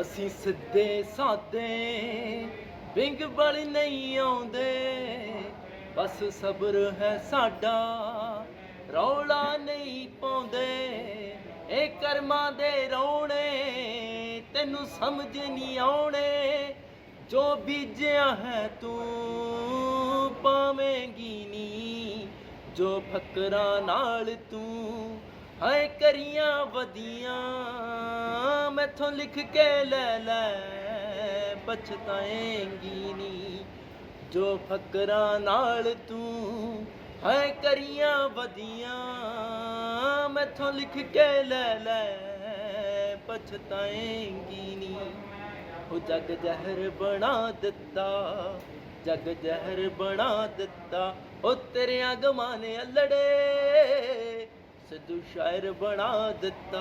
ਅਸੀਂ ਸਿੱਧੇ ਸਾਦੇ ਬਿੰਗ ਬਲ ਨਹੀਂ ਆਉਂਦੇ। ਬਸ ਸਬਰ ਹੈ ਸਾਡਾ, ਰੌਲਾ ਨਹੀਂ ਪਾਉਂਦੇ। ਇਹ ਕਰਮਾਂ ਦੇ ਰੋਣੇ, ਤੈਨੂੰ ਸਮਝ ਨਹੀਂ ਆਉਣੇ। ਜੋ ਬੀਜਿਆ ਹੈ ਤੂੰ ਪਾਵੇਂਗੀ ਨੀ। ਜੋ ਫਕਰਾਂ ਨਾਲ ਤੂੰ ਹਾਏ ਕਰੀਆਂ ਵਧੀਆਂ। ਮੈਥੋਂ ਲਿਖ ਕੇ ਲੈ ਲੈ, ਪਛਤਾਏਂਗੀ ਨੀ। ਜੋ ਫਕਰਾਂ ਨਾਲ ਤੂੰ ਹੈ ਕਰੀਆਂ ਵਧੀਆਂ, ਮੈਥੋਂ ਲਿਖ ਕੇ ਲੈ ਲੈ, ਪਛਤਾਏਂਗੀ ਨੀ। ਉਹ ਜਗ ਜ਼ਹਿਰ ਬਣਾ ਦਿੱਤਾ, ਜਗ ਜ਼ਹਿਰ ਬਣਾ ਦਿੱਤਾ, ਉਹ ਤੇਰੇ ਅਗਮਾਂ ਨੇ ਅਲੜੇ, ਸਿੱਧੂ ਸ਼ਾਇਰ ਬਣਾ ਦਿੱਤਾ।